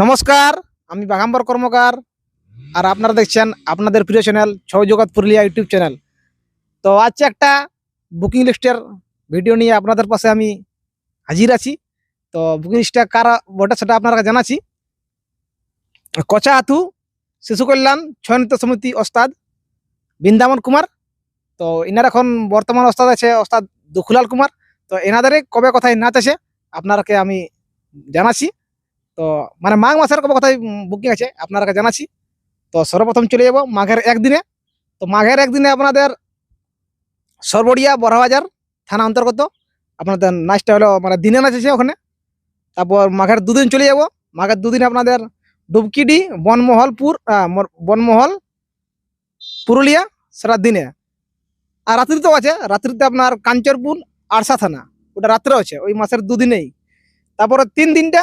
নমস্কার, আমি বাগাম্বর কর্মকার। আর আপনারা দেখছেন আপনাদের প্রিয় চ্যানেল ছৌ জগৎ পুরুলিয়া ইউটিউব চ্যানেল তো আজকে একটা বুকিং লিস্টের ভিডিও নিয়ে আপনাদের পাশে আমি হাজির আছি। তো বুকিং লিস্টটা কারা, বটে সেটা আপনারা জানাচ্ছি। কচা হাতু শিশু কল্যাণ ছয়নিত সমিতি ওস্তাদ বৃন্দাবন কুমার। তো এনার এখন বর্তমান ওস্তাদ আছে ওস্তাদ দুখুলাল কুমার। তো এনাদেরই কবে কথায় নাচ আছে, আপনারাকে আমি জানাচ্ছি। তো মানে মাঘ মাসের কথায় বুকিং আছে আপনারা জানাচ্ছি। তো সর্বপ্রথম চলে যাব মাঘের একদিনে। তো মাঘের একদিনে আপনাদের সর্বড়িয়া বড়বাজার থানা অন্তর্গত। আপনাদের নাচটা হলো মানে দিনে নাচ আছে ওখানে। তারপর মাঘের দুদিন চলে যাব। মাঘের দুদিন আপনাদের ডুবকিডি বনমহলপুর বনমহল, পুরুলিয়া, সেটা দিনে। আর রাত্রিতেও আছে, রাত্রিতে আপনার কাঞ্চরপুর আরসা থানা। ওটা রাত্রেও আছে, ওই মাসের দুদিনেই। তারপরে তিন দিনটা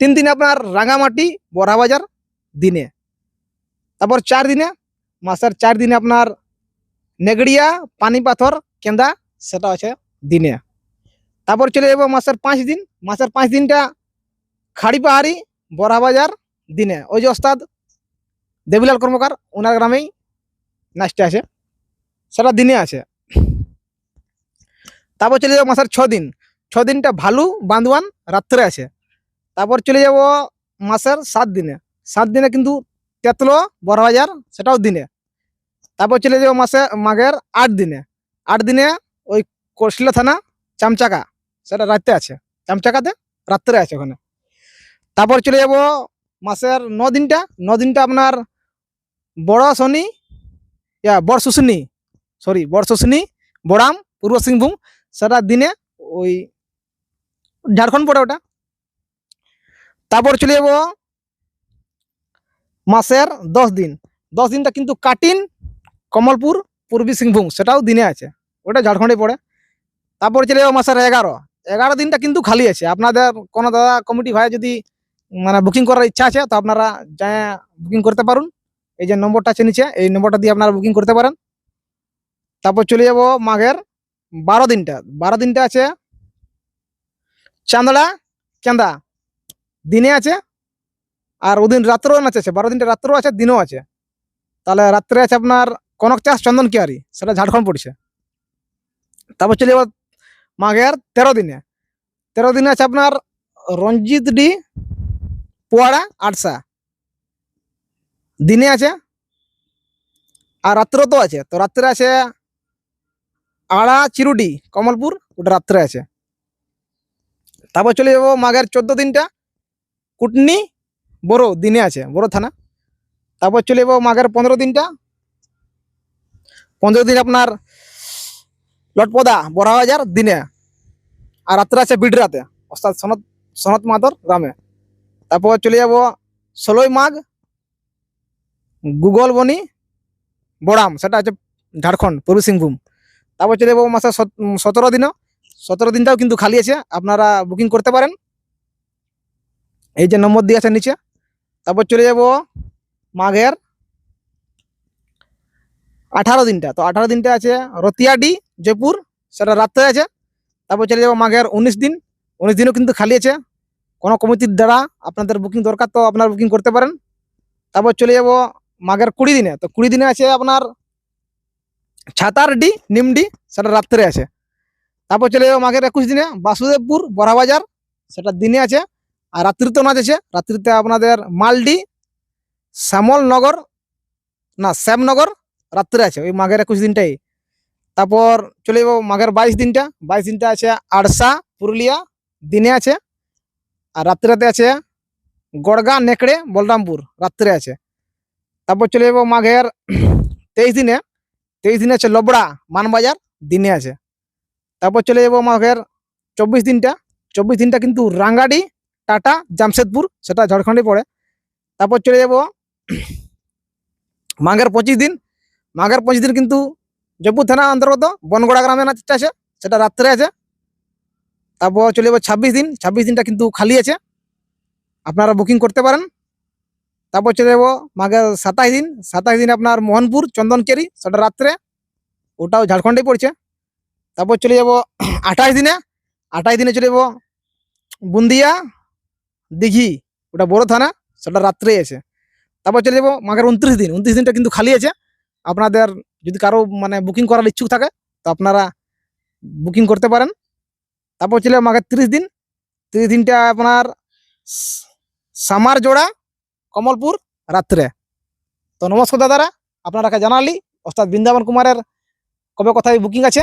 তিন দিনে আপনার রাঙামাটি, বড়াবাজার দিনে। তারপর চার দিনে, মাসের চার দিনে আপনার নেগড়িয়া পানি পাথর কেন্দা, সেটা আছে দিনে। তারপর চলে যাব মাসের পাঁচ দিন। মাসের পাঁচ দিনটা খাড়ি পাহাড়ি বড়াবাজার দিনে। ওই যে ওস্তাদ দেবিলাল কর্মকার, ওনার গ্রামেই নাচটা আছে সেটা দিনে আছে তারপর চলে যাব মাসের ছ দিন। ছ দিনটা ভালু বান্দওয়ান রাত্রে আছে তারপর চলে যাব মাসের সাত দিনে। সাত দিনে কিন্তু তেতলো বড়বাজার, সেটাও দিনে। তারপর চলে যাব মাসে, মাঘের আট দিনে। আট দিনে ওই কৌশল্য থানা, চামচাকা, সেটা রাত্রে আছে। চামচাকাতে রাত্রে আছে ওখানে। তারপর চলে যাব মাসের ন দিনটা। ন দিনটা আপনার বড় শনি, ইয়া, বড় শুশুনি সরি বড় শুশুনি, বড়াম, পূর্ব সিংভূম, সেটা দিনে ওই ঝাড়খণ্ড পড়ে ওটা। তারপর চলে যাব মাসের দশ দিন। দশ দিনটা কিন্তু কাটিন, কমলপুর, পূর্বী সিংভূম, সেটাও দিনে আছে। ওটা ঝাড়খণ্ডে পড়ে। তারপর চলে যাব মাসের এগারো। এগারো দিনটা কিন্তু খালি আছে। আপনাদের কোনো দাদা, কমিটি, ভাই যদি মানে বুকিং করার ইচ্ছা আছে, তো আপনারা যায় বুকিং করতে পারুন। এই যে নম্বরটা আছে নিচে, এই নম্বরটা দিয়ে আপনারা বুকিং করতে পারেন। তারপর চলে যাব মাঘের বারো দিনটা। বারো দিনটা আছে চান্দড়া কেন্দা। দিনে আছে আর ওদিন রাত্রেও নাচ আছে বারো দিনটা রাত্রেও আছে, দিনও আছে। তাহলে রাত্রে আছে আপনার কনক চাষ, চন্দন কিয়ারি, সেটা ঝাড়খণ্ড পড়ছে। তারপর চলে যাব মাঘের তেরো দিনে। তেরো দিনে আছে আপনার রঞ্জিত ডি, পোয়াড়া আটসা দিনে আছে আর রাত্রেও তো আছে। তো রাত্রে আছে আড়া, চিরুডি, কমলপুর, ওটা রাত্রে আছে। তারপর চলে যাব মাঘের চোদ্দ দিনটা। কুটনি, বড় দিনে আছে, বড় থানা। তারপর চলে যাব মাঘের পনেরো দিনটা। পনেরো দিন আপনার লটপদা, বড়াবাজার দিনে। আর রাত্রে আছে বিডরাতে, অর্থাৎ সনত সনত মাতর গ্রামে। তারপর চলে যাব ষোলোই মাঘ, গুগল বনি, বড়াম, সেটা আছে ঝাড়খণ্ড, পূর্ব সিংভূম। তারপর চলে যাব মাসে সতেরো দিনও। সতেরো দিনটাও কিন্তু খালি আছে, আপনারা বুকিং করতে পারেন। এই যে নম্বর দিয়ে আছে নিচে, তারপর চলে যাব মাঘের আঠারো দিনটা। তো আঠারো দিনটা আছে রতিয়াডি, জয়পুর, সেটা রাত্রে আছে। তারপর চলে যাব মাঘের উনিশ দিন। উনিশ দিনও কিন্তু খালি আছে। কোনো কমিটির দ্বারা আপনাদের বুকিং দরকার, তো আপনার বুকিং করতে পারেন। তারপর চলে যাব মাঘের কুড়ি দিনে। তো কুড়ি দিনে আছে আপনার ছাতার ডি নিমডি, সেটা রাত্রে আছে। তারপর চলে যাব মাঘের একুশ দিনে বাসুদেবপুর, বড়াবাজার, সেটা দিনে আছে। আর রাত্রিতে নাচ আছে রাত্রিতে আপনাদের মালডি শ্যামলনগর না শ্যামনগর রাত্রে আছে, ওই মাঘের একুশ দিনটাই। তারপর চলে যাব মাঘের বাইশ দিনটা। বাইশ দিনটা আছে আড়সা, পুরুলিয়া, দিনে আছে। আর রাত্রেতে আছে গড়গা, নেকড়ে, বলরামপুর রাত্রে আছে। তারপর চলে যাব মাঘের তেইশ দিনে। তেইশ দিনে আছে লবড়া, মানবাজার, দিনে আছে। তারপর চলে যাব মাঘের চব্বিশ দিনটা। চব্বিশ দিনটা কিন্তু রাঙ্গাডি টাটা, জামশেদপুর, সেটা ঝাড়খণ্ডে পড়ে। তারপর চলে যাব মাঘের পঁচিশ দিন। মাঘের পঁচিশ দিন কিন্তু জয়পুর থানা অন্তর্গত, বনগড়া গ্রামে নাচটা আছে, সেটা রাত্রে আছে। তারপর চলে যাব ছাব্বিশ দিন। ছাব্বিশ দিনটা কিন্তু খালি আছে। আপনারা বুকিং করতে পারেন। তারপর চলে যাব মাঘের সাতাশ দিন। সাতাশ দিন আপনার মোহনপুর, চন্দনকেরি, সেটা রাত্রে। ওটাও ঝাড়খণ্ডেই পড়ছে। তারপর চলে যাব আঠাশ দিনে। আঠাশ দিনে চলে যাব বুন্দিয়া দিঘি ওটা বড় থানা, সেটা রাত্রে আছে তারপর চলে যাব মাঘের উনত্রিশ দিন। উনত্রিশ দিনটা কিন্তু খালি আছে। আপনাদের যদি কারও মানে বুকিং করার ইচ্ছুক থাকে, তো আপনারা বুকিং করতে পারেন। তারপর চলে যাব মাঘের তিরিশ দিন। তিরিশ দিনটা আপনার সামার জোড়া, কমলপুর, রাত্রে। তো নমস্কার দাদারা, আপনারা জানালি, ওস্তাদ বৃন্দাবন কুমারের কবে কোথায় বুকিং আছে?